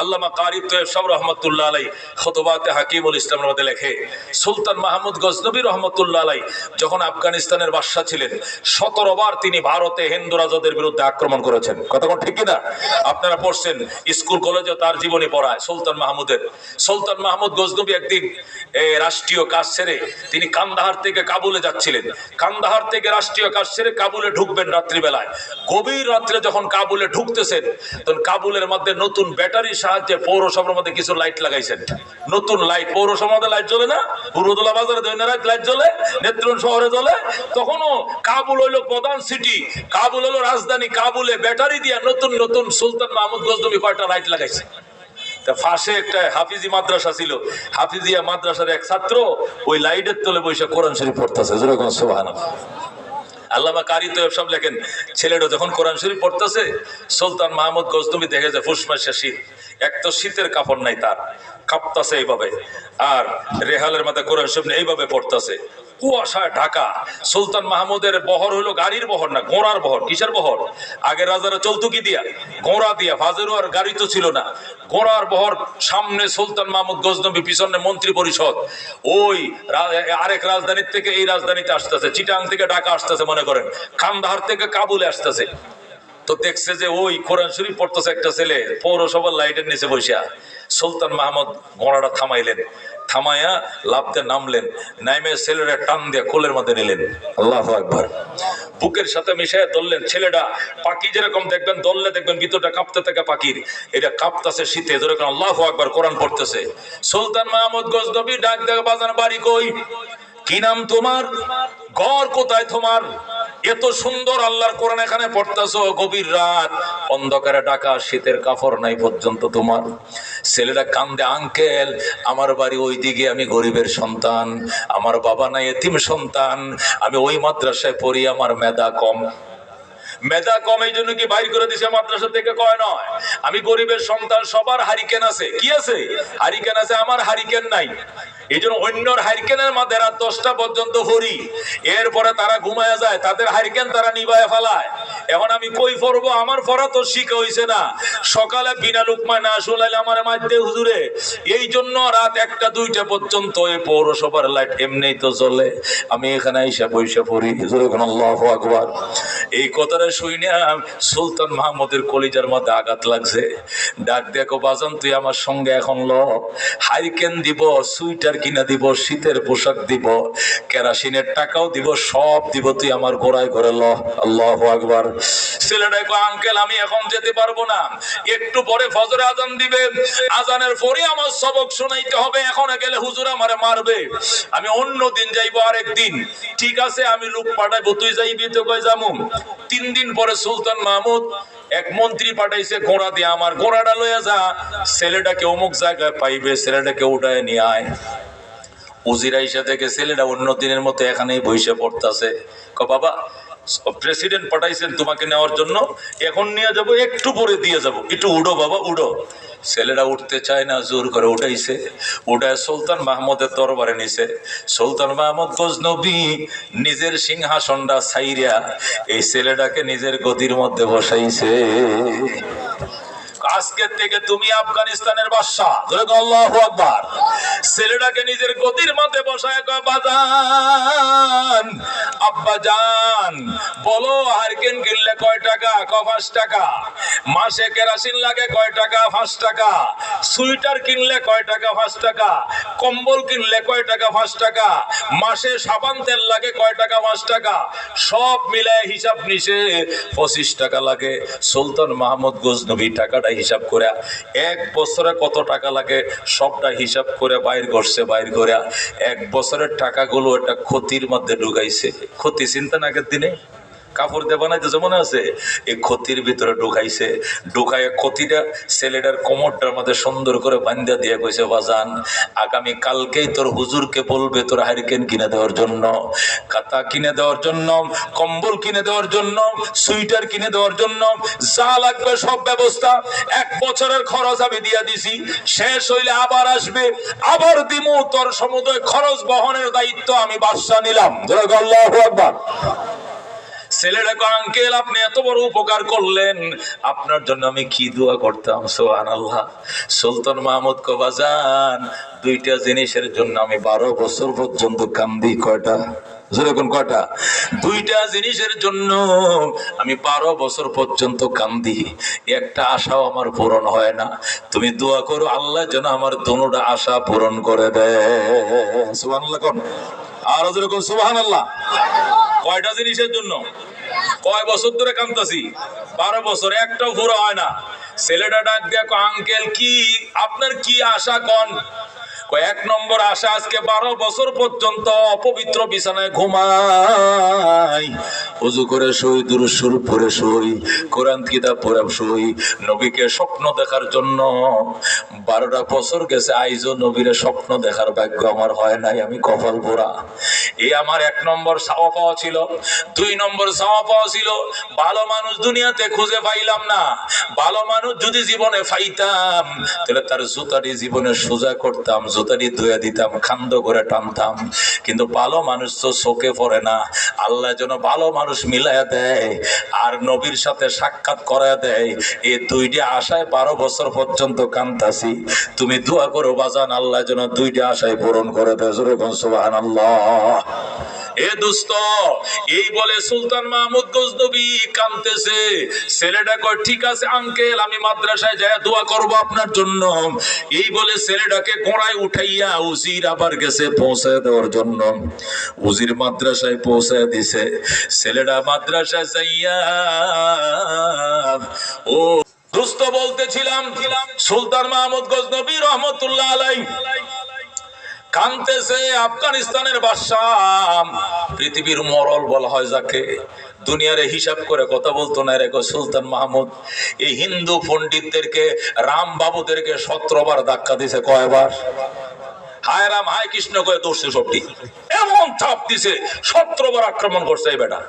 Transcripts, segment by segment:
আল্লামা কারি তৈব সব রহমতুল্লাহ আলাই খতবাতে হাকিমুল ইসলামের মধ্যে লেখে, সুলতান মাহমুদ গজনবী রহমতুল্লাহ আলাই যখন আফগানিস্তানের বাদশাহ ছিলেন, সতেরো বার তিনি ভারতে হিন্দু রাজাদের বিরুদ্ধে আক্রমণ করেছেন। কথা কোন ঠিক না আপনারা পড়ছেন, স্কুল, কলেজে তার জীবনী পড়ায় সুলতান মাহমুদের। সুলতান মাহমুদ গজনবী একদিন রাষ্ট্রীয় কাজ ছেড়ে তিনি কান্দাহার থেকে কাবুলে যাচ্ছিলেন। কান্দাহার থেকে রাষ্ট্রীয় কাজ ছেড়ে কাবুলে ঢুকবেন রাত্রিবেলায়। গভীর রাত্রে যখন কাবুলে ঢুকতেছেন, তখন কাবুলের মধ্যে নতুন ব্যাটারির সাহায্যে পৌরসভার মধ্যে কিছু লাইট লাগাইছেন। নতুন লাইট পৌরসভার মধ্যে লাইট জ্বলে না? পূর্বদোলা বাজারে দৈনারাত লাইট জ্বলে নেত্রন শহরে জ্বলে। তখনও কাবুল হইল প্রধান সিটি কাবুল হলো রাজধানী, কাবুলে ব্যাটারি দিয়ে নতুন নতুন সুলতান মাহমুদ গজনবী কয়টা লাইট লাগাইছে। ফাঁসে একটা হাফিজি মাদ্রাসা ছিল। হাফিজিয়া মাদ্রাসার এক ছাত্র ওই লাইটের তলে বসে কোরআন শরীফ পড়তেছে। যেরকম সোহান আল্লামা কারি তো সব লেখেন ছেলেটা যখন কোরআন শরীফ পড়তেছে, সুলতান মাহমুদ গজনবী দেখে যে ফুসমাসে শীত, এক তো শীতের কাপড় নাই তার, কাঁপতাছে এইভাবে, আর রেহালের মাথায় কোরআন শরীফ এইভাবে পড়তেছে। কুয়াশায় ঢাকা। সুলতান মাহমুদের বহর হলো গাড়ির বহর না ঘোড়ার বহর? কিসের বহর? আগে রাজারা চলতো কি দিয়া? ঘোড়া দিয়া, ফাজেরও আর গাড়ি তো ছিল না। ঘোড়ার বহর সামনে সুলতান মাহমুদ গজনবী, পিছনে মন্ত্রী পরিষদ। ওই আরেক রাজধানীর থেকে এই রাজধানীতে আসতেছে, চিটাং থেকে ঢাকা আসতেছে মনে করেন। খান্দাহার থেকে কাবুলে আসতেছে। তো দেখছে যে ওই কোরআন শরীফ পড়তেছে একটা ছেলে, পৌরসভার লাইটের নিচে বসিয়া। সুলতান মাহমুদ ঘোড়াটা থামাইলেন। থামাইয়া লাভতে নামলেন, নাইমে ছেলেরা টান দিয়ে কোলের মধ্যে নিলেন। আল্লাহ একবার বুকের সাথে মিশায় দললেন ছেলেটা পাখি যেরকম দেখবেন দললে দেখবেন ভিতরটা কাঁপতে থাকে পাখির। এটা কাঁপতেছে শীতে, যেরকম আল্লাহ একবার কোরআন পড়তেছে। সুলতান মাহমুদ গজনবী ডাক দেখে বাজান বাড়ি কই? কি নাম তোমার? ঘর কোথায় তোমার? এত সুন্দর আল্লাহর কোরআন এখানে পড়তেছো, গভীর রাত। অন্ধকারে ডাকা শীতের কাপড় নাই পর্যন্ত তোমার। ছেলেটা কান্দে, আঙ্কেল, আমার বাড়ি ওই দিকে আমি গরিবের সন্তান, আমার বাবা নাই এতিম সন্তান, আমি ওই মাদ্রাসায় পড়ি, আমার মেধা কম। মেধা কম, এই জন্য কি বাইর করে দিছে মাদ্রাসা থেকে? কয় নয়। আমি গরিবের সন্তান, সবার হারিকেন আছে। কি আছে? হারিকেন আছে, আমার হারিকেন নাই। এই জন্য অন্যর হারিকেনের মধ্যে রাত দশটা পর্যন্ত ভরি এরপরে তারা ঘুমায় যায়, তাদের হারিকেন তারা নিবায় ফেলায়। এখন আমি কই আমার পড়া তো শিখা না। সকালে বিনা লুকমায় না আমার হুজুরে। এই জন্য রাত একটা, দুইটা পর্যন্ত এই পৌরসভার লাইট এমনিই তো চলে আমি এখানে আইসা পয়সা পড়ি। আকবার। এই কথাটা শুনে সুলতান মাহমুদের কলিজার মধ্যে আঘাত লাগছে। ডাক দেখো, বাজান, তুই আমার সঙ্গে এখন ল। হারিকেন দিব, সুইটার কিনা দিব, শীতের পোশাক দিব, কেরাসিনের টাকাও দিব, সব দিব, তুই আমার গোড়ায় ঘরে ল। আল্লাহ আকবার। ছেলেটা কয়, আঙ্কেল আমি এখন যেতে পারব না। একটু পরে ফজরে আজান দিবে। আজানের পরে আমার সবক শোনাইতে হবে। এখন গেলে হুজুর আমারে মারবে। আমি অন্য দিন যাইবো আরেক দিন। ঠিক আছে আমি লোক পাঠাইবো তুই যাইবি তো কই যামু তিন দিন পরে সুলতান মাহমুদ এক মন্ত্রী পাঠাইছে ঘোড়া দিয়ে আমার ঘোড়াটা লইয়া যা। ছেলেটাকে অমুক জায়গায় পাইবে ছেলেটাকে উঠায় নিয়ে আয়। উজিরা ইসা থেকে ছেলেটা অন্য দিনের মতো এখানেই বসে পড়তাছে। ক বাবা প্রেসিডেন্ট পাঠাইছেন তোমাকে নেওয়ার জন্য। এখন নিয়ে যাব, একটু পরে দিয়ে যাব। একটু উডো বাবা, উডো। ছেলেরা উঠতে চায় না, জোর করে উঠাইছে। উঠায় সুলতান মাহমুদের দরবারে নিছে। সুলতান মাহমুদ গজনবী, নিজের সিংহাসনটা ছাইরিয়া এই ছেলেটাকে নিজের গদির মধ্যে বসাইছে। আজকের থেকে তুমি আফগানিস্তানের বাদশাহ। ছেলেটাকে নিজের গতির মধ্যে বসায় কয়, বাজান, আব্বা জান, বলো হারকেন কিনলে কয় টাকা, ক পাঁচ টাকা? মাসে কেরাসিন লাগে কয় টাকা, পাঁচ টাকা? সুইটার কিনলে কয় টাকা, পাঁচ টাকা? কম্বল কিনলে কয় টাকা, পাঁচ টাকা? মাসে সাবান তেল লাগে কয় টাকা, পাঁচ টাকা? সব মিলায় হিসাব নিছে পঁচিশ টাকা লাগে। সুলতান মাহমুদ গজনবী টাকাটা হিসাব করে এক বছরে কত টাকা লাগে সবটা হিসাব করে বাইর করছে, বাইর করে এক বছরের টাকাগুলো একটা ক্ষতির মধ্যে ঢুকাইছে। ক্ষতি চিন্তা আগের দিনে? কাপড় দিয়ে বানাইতেছে, মনে আছে? এই ক্ষতির ভিতরে ঢুকাইছে। ঢুকায় ক্ষতিটা ছেলেটার কোমরটার মধ্যে সুন্দর করে বান্ধা দিয়ে কইছে, বাজান, আগামী কালকেই তোর হুজুরকে বলবে তোর হারিকেন কিনে দেওয়ার জন্য কাতা কিনে দেওয়ার জন্য, কম্বল কিনে দেওয়ার জন্য, সুইটার কিনে দেওয়ার জন্য, যা লাগবে সব ব্যবস্থা, এক বছরের খরচ আমি দিয়া দিছি, শেষ হইলে আবার আসবে, আবার দিমু, তোর সমুদয় খরচ বহনের দায়িত্ব আমি বাদশা নিলাম। আল্লাহু আকবার। ছেলেটাকে আঙ্কেল, আপনি এত বড় উপকার করলেন। আপনার জন্য আমি কি দোয়া করতাম? সোহান আল্লাহ সুলতান মাহমুদ কবাজান দুইটা জিনিসের জন্য আমি বারো বছর পর্যন্ত কান্দি, কয়টা? যেরকম কয়টা? দুইটা জিনিসের জন্য আমি বারো বছর পর্যন্ত কান্দি। একটা আশাও আমার পূরণ হয় না। তুমি দোয়া করো, আল্লাহ যেন আমার দোনোটা আশা পূরণ করে দেয়। সুবাহ কোন? আরও যেরকম সুবাহান আল্লাহ কয়টা জিনিসের জন্য? কয় বছর ধরে কামতাছি? বারো বছর, একটাও পুরো হয় না। ছেলেটা ডাক দেখো আঙ্কেল, কি? আপনার কি আশা কন? কয় এক নম্বর আশা আজকে বারো বছর পর্যন্ত অপবিত্র বিছানায় ঘুমাই। উজু করে শুই দুরুসুর পরে শুই, কোরআন কিতাব পড়ে শুই, নবীকে স্বপ্ন দেখার জন্য। বারোটা বছর গেছে, আইজও নবীরে স্বপ্ন দেখার ভাগ্য আমার হয় নাই, আমি কপাল ভরা। এই আমার এক নম্বর চাওয়া পাওয়া ছিল। দুই নম্বর চাওয়া পাওয়া ছিল, ভালো মানুষ দুনিয়াতে খুঁজে পাইলাম না। ভালো মানুষ যদি জীবনে পাইতাম, তাহলে তার জুতাটি জীবনে সোজা করতাম। জুতাটি ধুয়ে দিতাম, খান্দ করে টানতাম। কিন্তু ভালো মানুষ তো চোখে পড়ে না। আল্লাহ যেন ভালো মানুষ মিলাইয়া দেয় আর নবীর সাথে সাক্ষাৎ করা দেয়। এই দুইটি আশায় বারো বছর পর্যন্ত কান্তাছি তুমি দোয়া করো, বাজান, আল্লাহ যেন দুইটি আশায় পূরণ করে দেয়। আল্লাহ এ দুস্ত, এই বলে সুলতান মাহমুদ গজনবী কানতেছে। ছেলেটা কয়, ঠিক আছে আঙ্কেল আমি মাদ্রাসায় যায় দোয়া করব আপনার জন্য। এই বলে ছেলেটাকে গোড়ায় উঠাইয়া উজির আবার গেছে পৌঁছে দেওয়ার জন্য। উজির মাদ্রাসায় পৌঁছে দিছে। ছেলেটা মাদ্রাসায় যাইয়া, ও দুস্থ বলতেছিলাম, সুলতান মাহমুদ গজনবী রহমতুল্লাহ আলাই কানতেছে আফগানিস্তানের বাদশাহ। পৃথিবীর মরল বলা হয় যাকে। দুনিয়ারে হিসাব করে কথা বলতো না রেখো সুলতান মাহমুদ। এই হিন্দু পণ্ডিতদেরকে, রাম বাবুদেরকে সতেরোবার ধাক্কা দিছে কয়বার? হায় রাম, হায় কৃষ্ণ, কয়ে দোষে সবটি। এমন চাপ দিছে, সতেরোবার আক্রমণ করছে এই বেটা।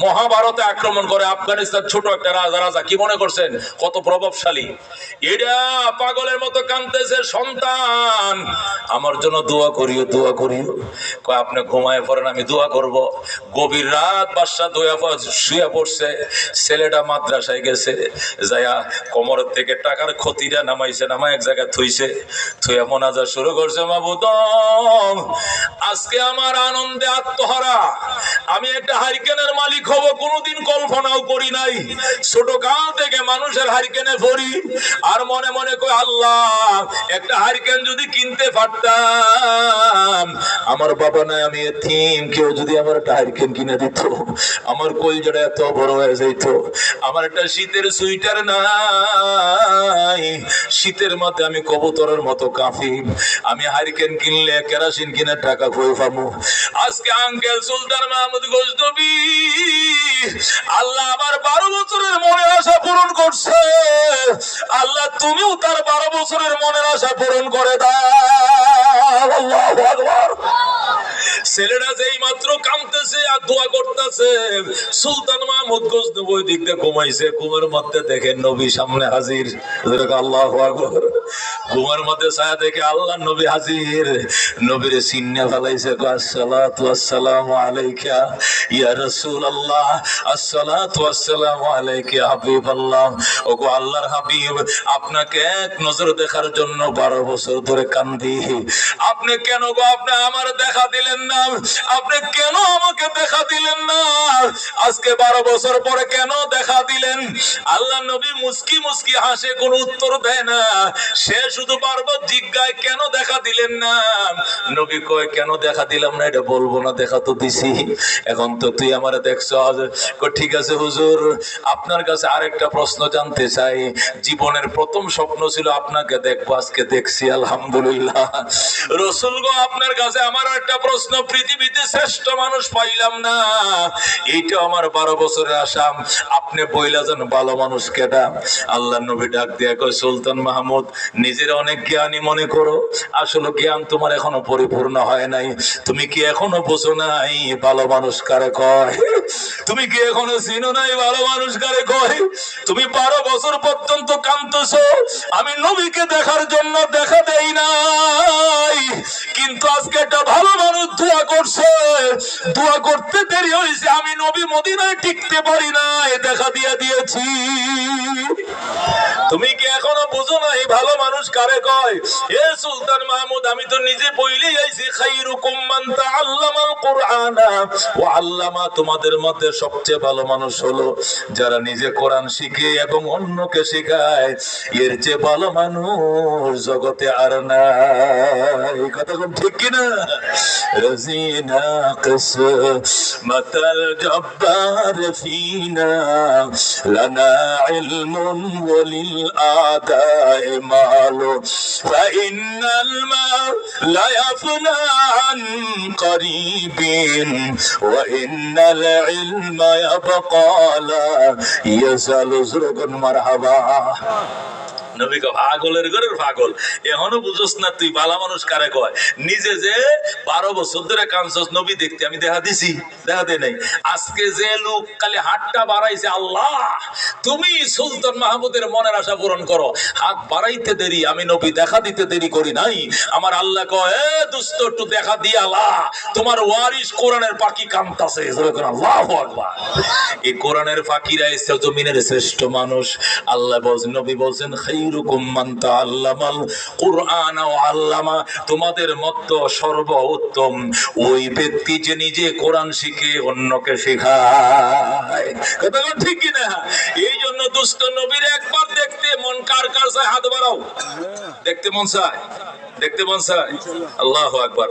মহাভারতে আক্রমণ করে আফগানিস্তান ছোট একটা রাজা রাজা, কি মনে করছেন? কত প্রভাবশালী। এটা পাগলের মতো কানতেছে সন্তান। আমার জন্য দোয়া করিও দোয়া করিও। কয়, আপনি ঘুমায় পড়েন, আমি দোয়া করব। গভীর রাত বাদশা দোয়া শুয়ে পড়ছে। ছেলেটা মাদ্রাসায় গেছে। যায়া কোমরের থেকে টাকার ক্ষতিটা নামাইছে, নামায় এক জায়গায় থইছে। থুয়া মোনাজা শুরু করছে, মাবুদ, আজকে আমার আনন্দে আত্মহারা। আমি একটা হারিকেনের মালিক হব কোনোদিন কল্পনাও করি নাই। ছোট কাল থেকে মানুষের হারিকেনে পড়ি আর মনে মনে কই আল্লাহ, একটা হারিকেন যদি কিনতে পারতাম, আমার বাবা নাই, আমি এতিম, কেউ যদি আমার একটা হারিকেন কিনে দিত, আমার কলজাটা এত বড় হয়ে যাইত, আমার একটা শীতের সুইটার নাই, শীতের মধ্যে আমি কবুতরের মতো কাঁপি আমি হারিকেন কিনলে কেরাসিন কিনে টাকা কই পাবো। আজকে আঙ্কেল সুলতান মাহমুদ গোজনবী আল্লাহ আমার বারো বছরের মনের আশা পূরণ করছে। আল্লাহ তুমিও তার বারো বছরের মনের আশা পূরণ করে দাও। ছেলেরা যেই মাত্র কামতেছে আর দোয়া করতেছে, সুলতান মাহমুদ গজনব ওই দিক দিয়ে ঘুমাইছে, ঘুমের মধ্যে দেখেন নবী সামনে হাজির। আল্লাহ আকবর। ঘুমের মধ্যে ছায়া দেখে আল্লাহ নবী হাজির। নবীরে ফেলাইছে আসসালাতু আলাইকা ইয়া আসসালাতু আলাইকা আল্লাহর হাবিব, আপনাকে এক নজর দেখার জন্য 12 বছর ধরে কান্দি। আপনি কেন গো, আপনি আমার দেখা দিলেন না? আপনি কেন আমাকে দেখা দিলেন না? আজকে বারো বছর পরে কেন দেখা দিলেন? আল্লাহ নবী মুস্কি মুস্কি হাসে, কোনো উত্তর দেয় না। সে শুধু বারবার জিজ্ঞায় কেন দেখা দিলেন না? নবী কয়, কেন দেখা দিলাম না? এটা বলব না, দেখা তো দিছি। এখন তো তুই আমারে দেখছ ঠিক আছে হুজুর, আপনার কাছে আরেকটা প্রশ্ন জানতে চাই। জীবনের প্রথম স্বপ্ন ছিল আপনাকে দেখব, আজকে দেখছি, আলহামদুলিল্লাহ। রসুল গো, আপনার কাছে আমার একটা প্রশ্ন, পৃথিবীতে শ্রেষ্ঠ মানুষ পাইলাম না। এইটা আমার বারো বছরের আসাম। আপনি বইলা যেন ভালো মানুষ কেটা আল্লাহ নবী ডাক দিয়া সুলতান মাহমুদ, নিজের অনেক জ্ঞানী মনে করো, আসলে জ্ঞান তোমার এখনও পরিপূর্ণ হয় নাই। তুমি কি এখনও বোঝো নাই, ভালো মানুষ কারে কয়? তুমি কি এখনও চিনো নাই, ভালো মানুষ কারে কয়? তুমি বারো বছর পর্যন্ত কাঁদতেছ, আমি নবীকে দেখার জন্য দেখা দেই নাই। কিন্তু আজকে একটা ভালো মানুষ দোয়া করছে। দোয়া করতে দেরি হয়েছে, আমি নবী মদিনায় টিকতে পারি না এ দেখা দিয়ে দিয়েছি। তুমি কি এখনও বুঝো না? এই ভালো মানুষ কারে কয়? এ সুলতান মাহমুদ, আমি তো নিজে বইলেই আইছি, খাইরুকুম মান তাআল্লামাল কুরআনা। ওয়া আল্লামা, তোমাদের মধ্যে সবচেয়ে ভালো মানুষ হলো যারা নিজে কোরআন শিখে এবং অন্যকে শেখায়। এর চেয়ে ভালো মানুষ জগতে আর না এই কথা কোন ঠিক কিনা? রাজিনা কিস মাতাল জব্বার ফিনা লানা ইলমুন الأعداء مال فإن المال لا يفنى عن قريب وإن العلم يبقى لا يزال زرق مرحبا নবীকে পাগলের পাগল এখনও বুঝোস না তুই বালা মানুষ কারে কয়? নিজে যে বারো বছর ধরে কানছস নবী দেখতে, আমি দেখা দিছি, দেখা দেয় নাই। আজকে যে লোক খালি হাতটা বাড়াইছে আল্লাহ, তুমি সুলতান মাহমুদের মনের আশা পূরণ করো। হাত বাড়াইতে দেরি, আমি নবী দেখা দিতে দেরি করি নাই। আমার আল্লাহ কয়, এ দুষ্ট একটু দেখা দিয়ে আল্লাহ তোমার ওয়ারিস কোরআনের পাখি কান্তাছে আল্লাহ এই কোরআনের এসে জমিনের শ্রেষ্ঠ মানুষ। আল্লাহ বলছেন, নবী বলছেন তোমাদের মতো সর্ব উত্তম ওই ব্যক্তি যে নিজে কোরআন শিখে অন্যকে শেখায়। কথা ঠিক কি না? এই জন্য দুষ্ট নবীর একবার দেখতে মন কার কার হাত বাড়াও। দেখতে মন চায়? দেখতে মন চায়? আল্লাহু আকবার।